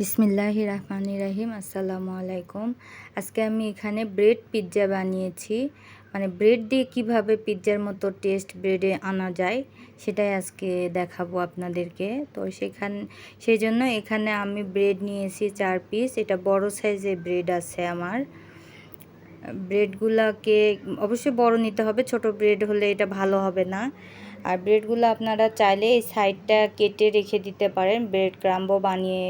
বিসমিল্লাহ রহমান রাহিম, আসসালামু আলাইকুম। আজকে আমি এখানে ব্রেড পিৎজা বানিয়েছি। মানে ব্রেড দিয়ে কীভাবে পিৎজার মতো টেস্ট ব্রেডে আনা যায়, সেটাই আজকে দেখাবো আপনাদেরকে। তো সেখান সেই জন্য এখানে আমি ব্রেড নিয়েছি চার পিস। এটা বড় সাইজের ব্রেড আছে আমার। ব্রেডগুলোকে অবশ্যই বড় নিতে হবে, ছোট ব্রেড হলে এটা ভালো হবে না। আর ব্রেডগুলো আপনারা চাইলে এই সাইডটা কেটে রেখে দিতে পারেন, ব্রেড ক্রাম্বও বানিয়ে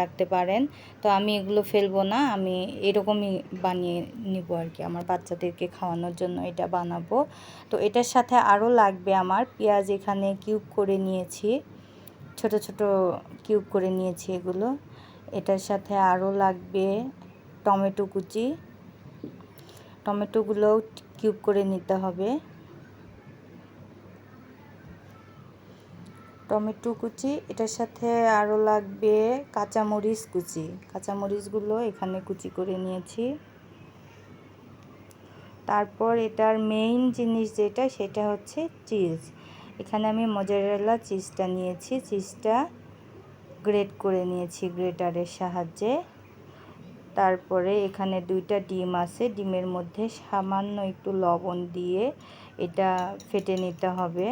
রাখতে পারেন। তো আমি এগুলো ফেলব না, আমি এরকমই বানিয়ে নিব আর কি, আমার বাচ্চাদেরকে খাওয়ানোর জন্য এটা বানাবো। তো এটার সাথে আরও লাগবে আমার, পেঁয়াজ এখানে কিউব করে নিয়েছি, ছোট ছোট কিউব করে নিয়েছি এগুলো। এটার সাথে আরও লাগবে টমেটো কুচি, টমেটোগুলোও কিউব করে নিতে হবে। টমেটো কুচি, এটার সাথে আরও লাগবে কাঁচামরিচ কুচি। কাঁচামরিচগুলো এখানে কুচি করে নিয়েছি। তারপর এটার মেইন জিনিস যেটা, সেটা হচ্ছে চিজ এখানে আমি মজারেলা চিজটা নিয়েছি। চিজটা গ্রেট করে নিয়েছি গ্রেটারের সাহায্যে। তারপরে এখানে দুইটা ডিম আছে। ডিমের মধ্যে সামান্য একটু লবণ দিয়ে এটা ফেটে নিতে হবে।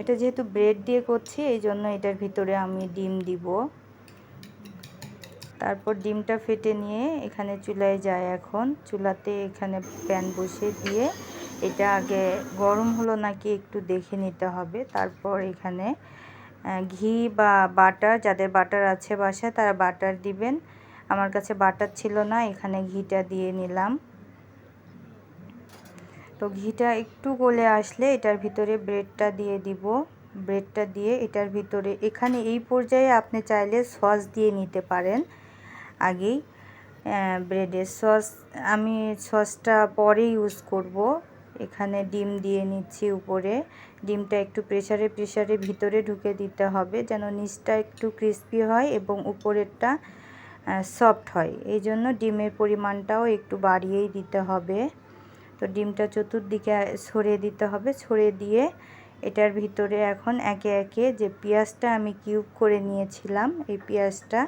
এটা যেহেতু ব্রেড দিয়ে করছি, এই জন্য এটার ভিতরে আমি ডিম দিব। তারপর ডিমটা ফেটে নিয়ে এখানে চুলায় যায় এখন। চুলাতে এখানে প্যান বসে দিয়ে এটা আগে গরম হলো নাকি একটু দেখে নিতে হবে। তারপর এখানে ঘি বা বাটার, যাদের বাটার আছে বাসায় তারা বাটার দিবেন। আমার কাছে বাটার ছিল না, এখানে ঘিটা দিয়ে নিলাম। তো ঘিটা একটু গলে আসলে এটার ভিতরে ব্রেডটা দিয়ে দিব। ব্রেডটা দিয়ে এটার ভিতরে এখানে এই পর্যায়ে আপনি চাইলে সস দিয়ে নিতে পারেন। আগেই ব্রেডের সস। আমি সসটা পরে ইউজ করব। এখানে ডিম দিয়ে নিচ্ছি উপরে। ডিমটা একটু প্রেশারে প্রেশারে ভিতরে ঢুকে দিতে হবে যেন নিচটা একটু ক্রিস্পি হয় এবং উপরেরটা সফট হয়। এই জন্য ডিমের পরিমাণটাও একটু বাড়িয়েই দিতে হবে। তো ডিমটা চতুর্দিকে ছড়িয়ে দিতে হবে। ছড়িয়ে দিয়ে এটার ভিতরে এখন একে একে যে পেঁয়াজটা আমি কিউব করে নিয়েছিলাম, এই পেঁয়াজটা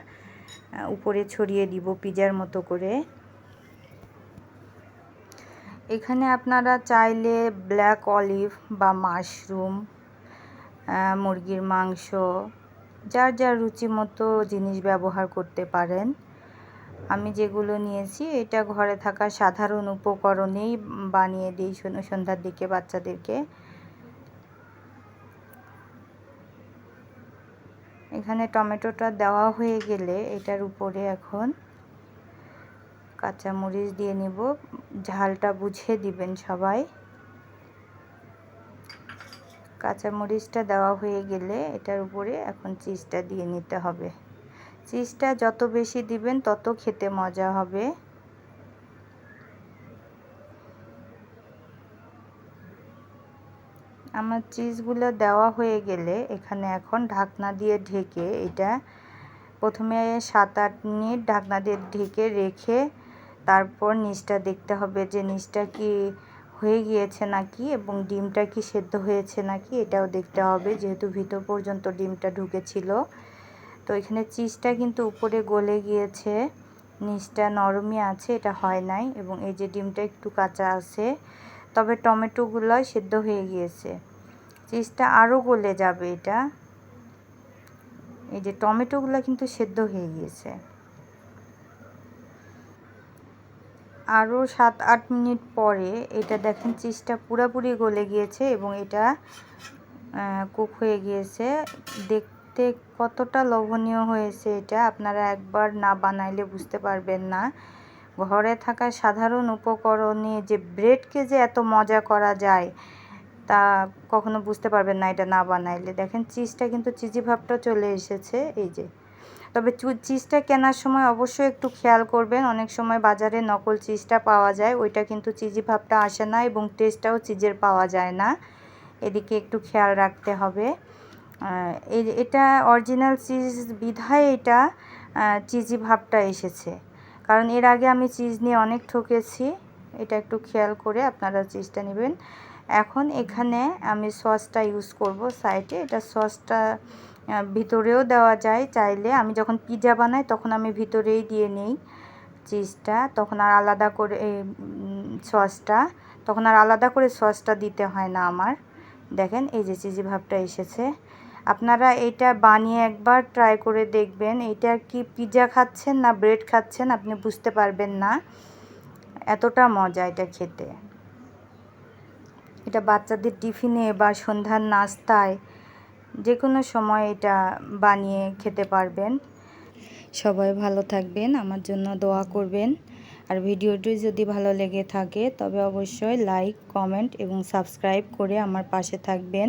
উপরে ছড়িয়ে দিব পিজার মতো করে। এখানে আপনারা চাইলে ব্ল্যাক অলিভ বা মাশরুম মুরগির মাংস, যার যার রুচি মতো জিনিস ব্যবহার করতে পারেন। আমি যেগুলো নিয়েছি, এটা ঘরে থাকা সাধারণ উপকরণেই বানিয়ে দিই সন্ধ্যার দিকে বাচ্চাদেরকে। এখানে টমেটোটা দেওয়া হয়ে গেলে এটার উপরে এখন কাঁচামরিচ দিয়ে নিব। ঝালটা বুঝে দিবেন সবাই। কাঁচামরিচটা দেওয়া হয়ে গেলে এটার উপরে এখন চিজটা দিয়ে নিতে হবে। চিজটা যত বেশি দিবেন, তত খেতে মজা হবে। আমার চিজগুলো দেওয়া হয়ে গেলে এখানে এখন ঢাকনা দিয়ে ঢেকে এটা প্রথমে সাত আট মিনিট ঢাকনা দিয়ে ঢেকে রেখে তারপর নিচটা দেখতে হবে যে নিচটা কি হয়ে গিয়েছে নাকি এবং ডিমটা কি সেদ্ধ হয়েছে নাকি এটাও দেখতে হবে, যেহেতু ভিতর পর্যন্ত ডিমটা ঢুকেছিল। তো এখানে চিজটা কিন্তু উপরে গলে গিয়েছে। নিচটা নরমই আছে, এটা হয় নাই এবং এই যে ডিমটা একটু কাঁচা আছে, তবে টমেটোগুলো সেদ্ধ হয়ে গিয়েছে। চিজটা আরও গলে যাবে এটা। এই যে টমেটোগুলো কিন্তু সেদ্ধ হয়ে গিয়েছে। আরও সাত আট মিনিট পরে এটা দেখেন চিজটা পুরাপুরি গলে গিয়েছে এবং এটা কুক হয়ে গিয়েছে। দেখতে কতটা লোভনীয় হয়েছে এটা আপনারা একবার না বানাইলে বুঝতে পারবেন না। ঘরে থাকা সাধারণ উপকরণে যে ব্রেডকে যে এত মজা করা যায়, তা কখনো বুঝতে পারবেন না এটা না বানাইলে। দেখেন চিজটা কিন্তু চিজি ভাবটা চলে এসেছে, এই যে। তবে চিজটা কেনার সময় অবশ্যই একটু খেয়াল করবেন। অনেক সময় বাজারে নকল চিজটা পাওয়া যায়, ওইটা কিন্তু চিজি ভাবটা আসে না এবং টেস্টটাও চিজের পাওয়া যায় না। এদিকে একটু খেয়াল রাখতে হবে। এটা অরিজিনাল চিজ বিধায় এটা চিজি ভাবটা এসেছে। কারণ এর আগে আমি চিজ নিয়ে অনেক ঠকেছি, এটা একটু খেয়াল করে আপনারা চিজটা নেবেন। এখন এখানে আমি সসটা ইউজ করব সাইডে এটা সসটা ভিতরেও দেওয়া যায় চাইলে। আমি যখন পিৎজা বানাই তখন আমি ভিতরেই দিয়ে নিই চিজটা তখন আর আলাদা করে সসটা তখন আর আলাদা করে সসটা দিতে হয় না আমার। দেখেন এই যে চিজি ভাবটা এসেছে। আপনারা এটা বানিয়ে একবার ট্রাই করে দেখবেন। এটা কি পিৎজা খাচ্ছেন না ব্রেড খাচ্ছেন আপনি বুঝতে পারবেন না। এতটা মজা এটা খেতে। এটা বাচ্চাদের টিফিনে বা সন্ধ্যার নাস্তায় যে কোনো সময় এটা বানিয়ে খেতে পারবেন। সবাই ভালো থাকবেন, আমার জন্য দোয়া করবেন। আর ভিডিওটি যদি ভালো লেগে থাকে তবে অবশ্যই লাইক কমেন্ট এবং সাবস্ক্রাইব করে আমার পাশে থাকবেন।